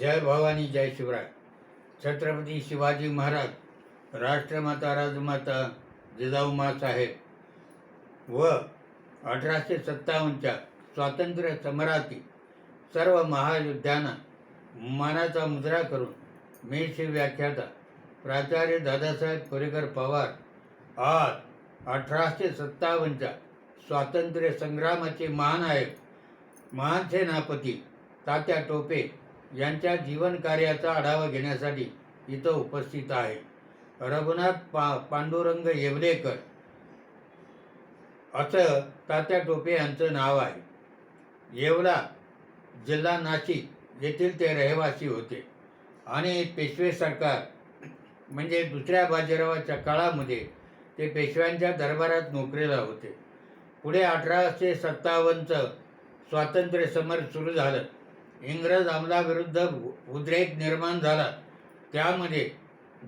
जय भवानी जय शिवराय. छत्रपती शिवाजी महाराज राष्ट्रमाता राजमाता जिजाऊ साहेब व अठराशे सत्तावन्नच्या स्वातंत्र्य समरातील सर्व महायोद्ध्यांना मानाचा मुद्रा करून मी शिवव्याख्याता व्याख्याता प्राचार्य दादासाहेब कोरेकर पवार आज अठराशे सत्तावन्नच्या स्वातंत्र्य संग्रामाचे महानायक महान सेनापती तात्या टोपे यांच्या जीवन कार्याचा आढावा घेण्यासाठी इथं उपस्थित आहे. रघुनाथ पा पांडुरंग येवलेकर. असं तात्या टोपे यांचं नाव आहे. येवला जिल्हा नाशिक येथील ते रहिवासी होते. आणि पेशवे सरकार म्हणजे दुसऱ्या बाजीरावाच्या काळामध्ये ते पेशव्यांच्या दरबारात नोकरीला होते. पुढे अठराशे सत्तावन्नचं स्वातंत्र्य समर सुरू झालं. इंग्रज अंमलाविरुद्ध उद्रेक निर्माण झाला. त्यामध्ये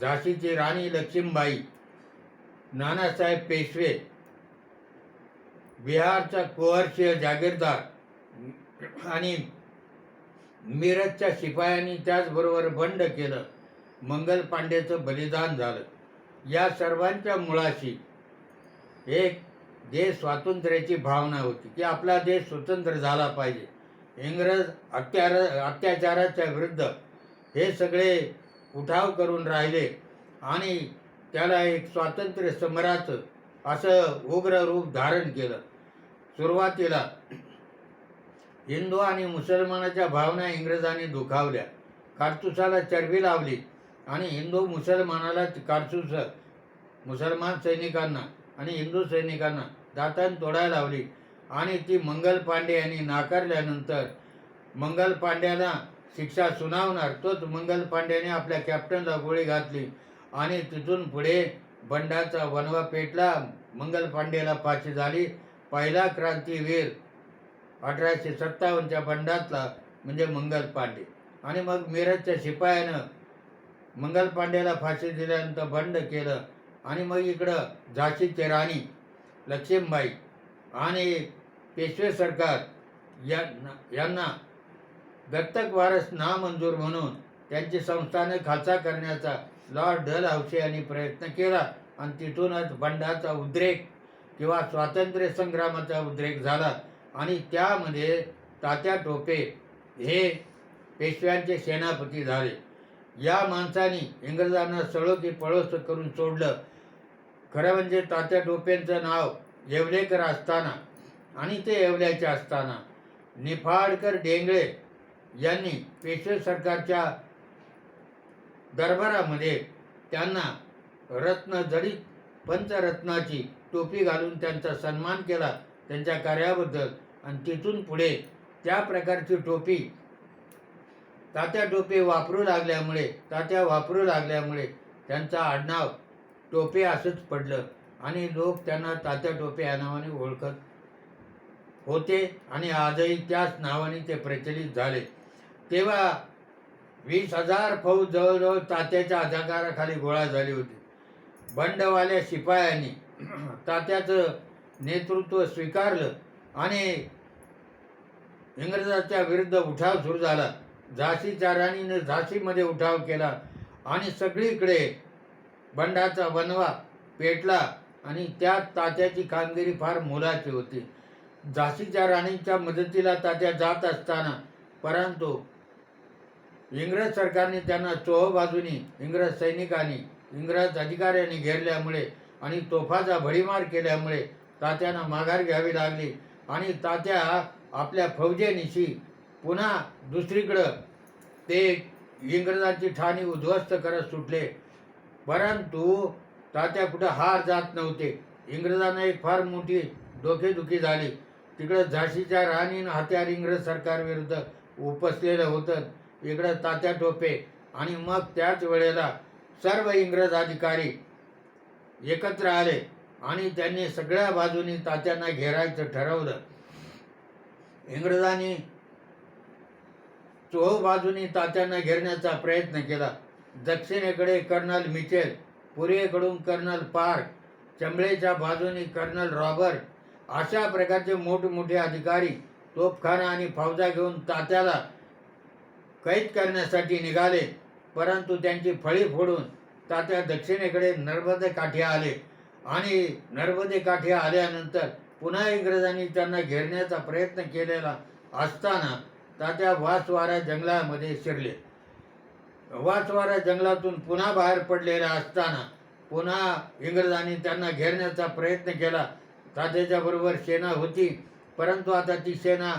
झाशीची राणी लक्ष्मीबाई नानासाहेब पेशवे बिहारचा कुंवरसिंह जागीरदार आणि मिरजच्या शिपायांनी त्याचबरोबर बंड केलं. मंगल पांडेचं बलिदान झालं. या सर्वांच्या मुळाशी एक देश स्वातंत्र्याची भावना होती की आपला देश स्वतंत्र झाला पाहिजे. इंग्रज अत्यार अत्याचाराच्या विरुद्ध हे सगळे उठाव करून राहिले आणि त्याला एक स्वातंत्र्य समराचं असं उग्र रूप धारण केलं. सुरुवातीला हिंदू आणि मुसलमानाच्या भावना इंग्रजांनी दुखावल्या. कारतुसाला चरबी लावली आणि हिंदू मुसलमानाला कारतूस मुसलमान सैनिकांना आणि हिंदू सैनिकांना दातान तोडायला लावली. आणि ती मंगल पांडे यांनी नाकारल्यानंतर मंगल पांड्याला शिक्षा सुनावणार. तोच मंगल पांड्याने आपल्या कॅप्टनला गोळी घातली आणि तिथून पुढे बंडाचा वनवा पेटला. मंगल पांडेला फाशी झाली. पहिला क्रांतीवीर अठराशे सत्तावन्नच्या बंडातला म्हणजे मंगल पांडे. आणि मग मिरजच्या शिपायानं मंगल पांडेला फाशी दिल्यानंतर बंड केलं. आणि मग इकडं झाशीची राणी लक्ष्मीबाई आणि पेशवे सरकार या यांना दत्तक वारस नामंजूर म्हणून त्यांची संस्थाने खाचा करण्याचा लॉर्ड डल हाऊसे यांनी प्रयत्न केला. आणि तिथूनच बंडाचा उद्रेक किंवा स्वातंत्र्य संग्रामाचा उद्रेक झाला. आणि त्यामध्ये तात्या टोपे हे पेशव्यांचे सेनापती झाले. या माणसाने इंग्रजांना सळो की पळोस करून सोडलं. खरं म्हणजे तात्या टोपेंचं नाव येवलेकर असताना आणि ते येवल्याचे असताना निफाडकर डेंगळे यांनी पेशवे सरकारच्या दरबारामध्ये त्यांना रत्न जडीत पंचरत्नाची टोपी घालून त्यांचा सन्मान केला त्यांच्या कार्याबद्दल. आणि तिथून पुढे त्या प्रकारची टोपी तात्या टोपे वापरू लागल्यामुळे तात्या वापरू लागल्यामुळे त्यांचा आडनाव टोपे असंच पडलं. आणि लोक त्यांना तात्या टोपे या नावाने ओळखत होते आणि आजही त्याच नावाने ते प्रचलित झाले. तेव्हा वीस हजार फौज जवळजवळ तात्याच्या अधिकाराखाली गोळा झाली होती. बंडवाल्या शिपायांनी तात्याचं नेतृत्व स्वीकारलं आणि इंग्रजांच्या विरुद्ध उठाव सुरू झाला. झाशीच्या राणीनं झाशीमध्ये उठाव केला आणि सगळीकडे बंडाचा वनवा पेटला. आणि त्यात तात्याची कामगिरी फार मोलाची होती. झाशीच्या राणीच्या मदतीला तात्या जात असताना परंतु इंग्रज सरकारने त्यांना चोह बाजूनी इंग्रज सैनिकांनी इंग्रज अधिकाऱ्यांनी घेरल्यामुळे आणि तोफाचा भडीमार केल्यामुळे तात्यांना माघार घ्यावी लागली आणि तात्या आपल्या फौजेनिशी पुन्हा दुसरीकडं ते इंग्रजांची ठाणी उद्ध्वस्त करत सुटले. परंतु तात्या कुठं हार जात नव्हते. इंग्रजांना एक फार मोठी डोकेदुखी झाली. तिकडं झाशीच्या राणीनं हत्यार इंग्रज सरकारविरुद्ध उपसलेलं होतं. इकडं तात्या टोपे आणि मग त्याच वेळेला सर्व इंग्रज अधिकारी एकत्र आले आणि त्यांनी सगळ्या बाजूनी तात्यांना घेरायचं ठरवलं. इंग्रजांनी चोह बाजूनी तात्यांना घेरण्याचा प्रयत्न केला. दक्षिणेकडे कर्नल मिचेल पूर्वेकडून कर्नल पार्क चंबळेच्या बाजूने कर्नल रॉबर्ट अशा प्रकारचे मोठमोठे अधिकारी तोफखाना आणि फौजा घेऊन तात्याला कैद करण्यासाठी निघाले. परंतु त्यांची फळी फोडून तात्या दक्षिणेकडे नर्मदे काठी आले. आणि नर्मदे काठी आल्यानंतर पुन्हा इंग्रजांनी त्यांना घेरण्याचा प्रयत्न केलेला असताना तात्या वासवारा जंगलामध्ये शिरले. वाचवाऱ्या जंगलातून पुन्हा बाहेर पडलेल्या असताना पुन्हा इंग्रजांनी त्यांना घेरण्याचा प्रयत्न केला. तात्याच्या बरोबर सेना होती परंतु आता ती सेना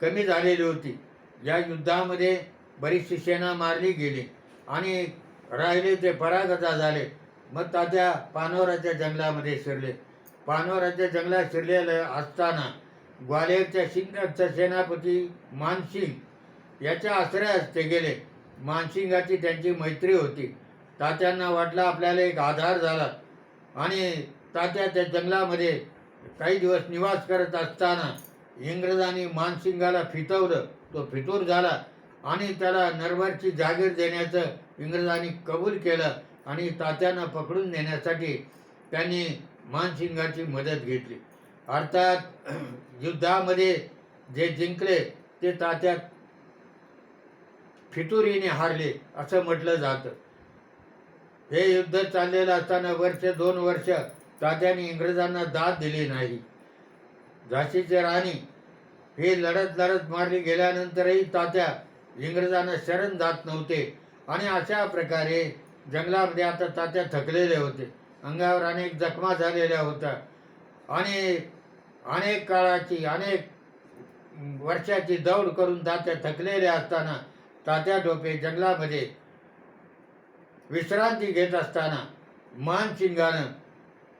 कमी झालेली होती. या युद्धामध्ये बरीचशी सेना मारली गेली आणि राहिले ते परागता झाले. मग तात्या पानोराच्या जंगलामध्ये शिरले. पानोराच्या जंगलात शिरलेले असताना ग्वालियरच्या सिंगाचा सेनापती मानसिंग याच्या आश्रयास ते गेले. मानसिंगाची त्यांची मैत्री होती. तात्यांना वाटला आपल्याला एक आधार झाला. आणि तात्या त्या जंगलामध्ये काही दिवस निवास करत असताना इंग्रजांनी मानसिंगाला फितवलं. तो फितूर झाला आणि त्याला नरवरची जागीर देण्याचं इंग्रजांनी कबूल केलं आणि तात्यांना पकडून नेण्यासाठी त्यांनी मानसिंगाची मदत घेतली. अर्थात युद्धामध्ये जे जिंकले ते तात्यात फितुरीने हारले असं म्हटलं जातं. हे युद्ध चाललेलं असताना वर्ष दोन वर्ष तात्याने इंग्रजांना दाद दिली नाही. झाशीची राणी हे लढत लढत मारली गेल्यानंतरही तात्या इंग्रजांना शरण जात नव्हते आणि अशा प्रकारे जंगलामध्ये आता तात्या थकलेले होते. अंगावर अनेक जखमा झालेल्या होत्या आणि अनेक काळाची अनेक वर्षाची दौड करून तात्या थकलेल्या असताना तात्या टोपे जंगलामध्ये विश्रांती घेत असताना मानसिंगानं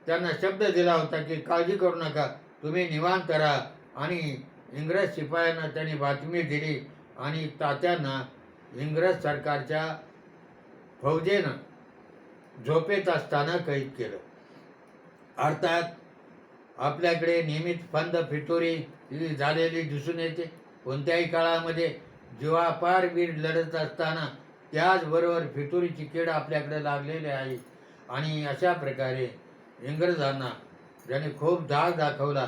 त्यांना शब्द दिला होता की काळजी करू नका तुम्ही निवांत राहा. आणि इंग्रज शिपायांना त्यांनी बातमी दिली आणि तात्यांना इंग्रज सरकारच्या फौजेनं झोपेत असताना कैद केलं. अर्थात आपल्याकडे नियमित फंद फितोरी झालेली दिसून येते. कोणत्याही काळामध्ये जीवापार वीर लढत असताना त्याचबरोबर फितुरीची कीड आपल्याकडे लागलेली आहे आणि अशा प्रकारे इंग्रजांना ज्याने खूप धाक दाखवला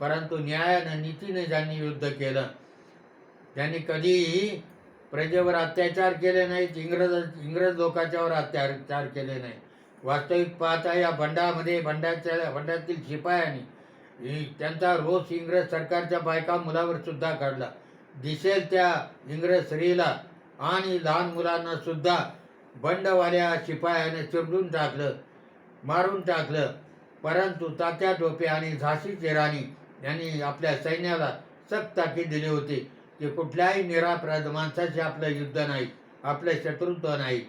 परंतु न्यायानं नीतीने ज्यांनी युद्ध केलं त्यांनी कधीही प्रजेवर अत्याचार केले नाहीत. इंग्रज इंग्रज लोकांच्यावर अत्याचार केले नाही वास्तविक पाहता या बंडामध्ये बंडाच्या बंडातील शिपायांनी त्यांचा रोष इंग्रज सरकारच्या बायका मुलावर सुद्धा काढला. दिसेल त्या इंग्रज स्त्रीला. आणि लहान मुलांना सुद्धा बंडवाल्या शिपायाने चिरडून टाकलं मारून टाकलं. परंतु तात्या टोपे आणि झाशीचे राणी यांनी आपल्या सैन्याला सक्त ताकीद दिली होती की कुठल्याही निरापराध माणसाचे आपलं युद्ध नाही आपलं शत्रुत्व नाही.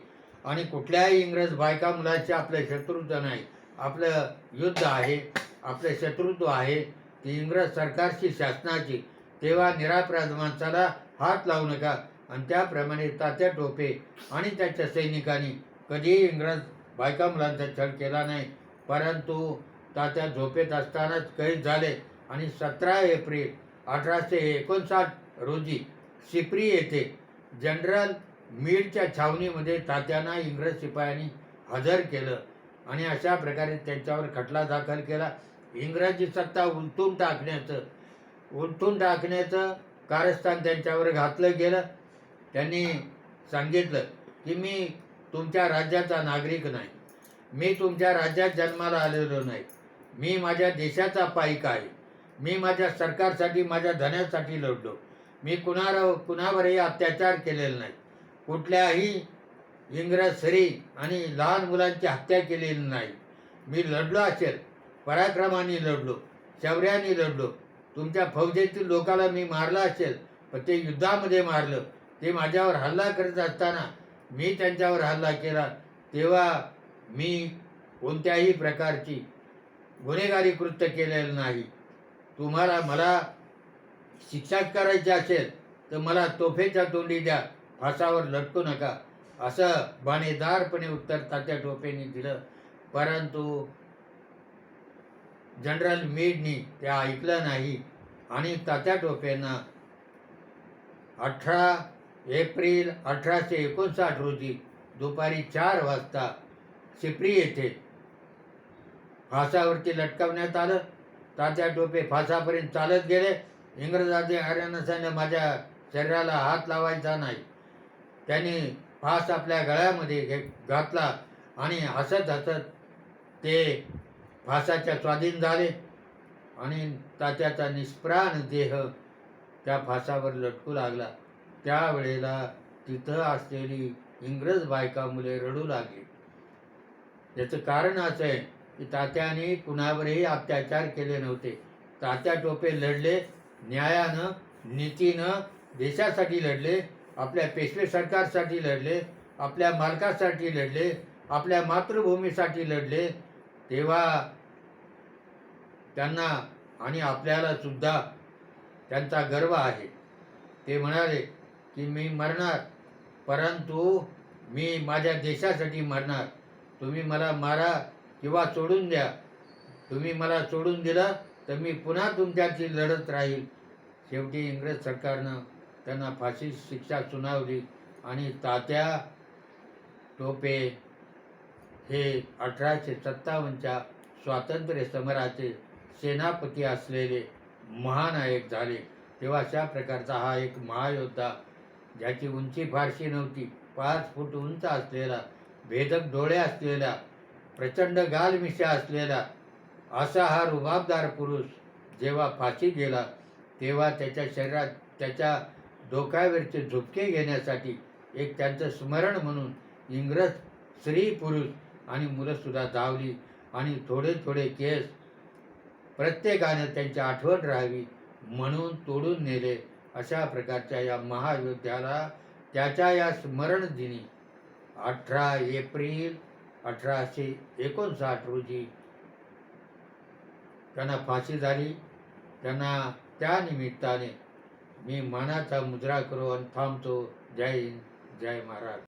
आणि कुठल्याही इंग्रज बायका मुलाचे आपलं शत्रुत्व नाही. आपलं युद्ध आहे आपलं शत्रुत्व आहे. ती इंग्रज सरकारची शासनाची तेव्हा निरापराध माणसाला हात लावू नका. आणि त्याप्रमाणे तात्या टोपे आणि त्याच्या सैनिकांनी कधीही इंग्रज बायका मुलांचा छळ केला नाही. परंतु तात्या झोपेत असतानाच कैद झाले आणि सतरा एप्रिल अठराशे एकोणसाठ रोजी सिप्री येथे जनरल मीडच्या छावणीमध्ये तात्यांना इंग्रज शिपायांनी हजर केलं आणि अशा प्रकारे त्यांच्यावर खटला दाखल केला. इंग्रजी सत्ता उलटून टाकण्याचं उलटून टाकण्याचं कारस्थान त्यांच्यावर घातलं गेलं. त्यांनी सांगितलं की मी तुमच्या राज्याचा नागरिक नाही. मी तुमच्या राज्यात जन्माला आलेलो नाही. मी माझ्या देशाचा पाईक आहे. मी माझ्या सरकारसाठी माझ्या धन्यासाठी लढलो. मी कुणावर कुणावरही अत्याचार केलेला नाही. कुठल्याही इंग्रज सरी आणि लहान मुलांची हत्या केलेली नाही. मी लढलो असेल पराक्रमाने लढलो शौर्याने लढलो. तुमच्या फौजेतील लोकाला मी मारलं असेल पण ते युद्धामध्ये मारलं. ते माझ्यावर हल्ला करत असताना मी त्यांच्यावर हल्ला केला. तेव्हा मी कोणत्याही प्रकारची गुन्हेगारी कृत्य केलेलं नाही. तुम्हाला मला शिक्षा करायची असेल तर मला तोफेच्या तोंडी द्या. फासावर लटकू नका. असं बाणेदारपणे उत्तर तात्या टोपेने दिलं. परंतु जनरल मीडनी ते ऐकलं नाही. आणि तात्या टोपेंना अठरा एप्रिल अठराशे एकोणसाठ रोजी दुपारी चार वाजता सिप्री येथे फासावरती लटकवण्यात आलं. तात्या टोपे फासापर्यंत चालत गेले. इंग्रजाचे हरियाणा माझ्या शरीराला हात लावायचा नाही. त्यांनी फास आपल्या गळ्यामध्ये घे- घातला आणि हसत हसत ते फासाच्या स्वाधीन झाले आणि तात्याचा निष्प्राण देह त्या फासावर लटकू लागला. त्यावेळेला तिथं असलेली इंग्रज बायका मुले रडू लागली. याचं कारण असं आहे की तात्याने कुणावरही अत्याचार केले नव्हते. तात्या टोपे लढले न्यायानं नीतीनं देशासाठी लढले आपल्या पेशवे सरकारसाठी लढले आपल्या मालकासाठी लढले आपल्या मातृभूमीसाठी लढले तेव्हा त्यांना आणि आपल्याला सुद्धा त्यांचा गर्व आहे. ते म्हणाले की मी मरणार परंतु मी माझ्या देशासाठी मरणार. तुम्ही मला मारा किंवा सोडून द्या. तुम्ही मला सोडून दिलं तर मी पुन्हा तुमच्याशी लढत राहील. शेवटी इंग्रज सरकारनं त्यांना फाशी शिक्षा सुनावली आणि तात्या टोपे हे अठराशे सत्तावन्नच्या स्वातंत्र्य समराचे सेनापती असलेले महानायक झाले. तेव्हा अशा प्रकारचा हा एक महायोद्धा ज्याची उंची फारशी नव्हती पाच फूट उंच असलेला भेदक डोळे असलेला प्रचंड गालमिशा असलेला असा हा रुबाबदार पुरुष जेव्हा फाशी गेला तेव्हा त्याच्या शरीरात त्याच्या डोक्यावरचे झुपके घेण्यासाठी एक त्यांचं स्मरण म्हणून इंग्रज स्त्री पुरुष आणि मुलंसुद्धा धावली आणि थोडे थोडे केस प्रत्येकानं त्यांची आठवण राहावी म्हणून तोडून नेले अशा प्रकारच्या या महायोद्ध्याला त्याच्या या स्मरण दिनी अठरा एप्रिल अठराशे एकोणसाठ रोजी त्यांना फाशी झाली. त्यांना त्या निमित्ताने मी मनाचा मुद्रा करून थांबतो. जय हिंद जय महाराज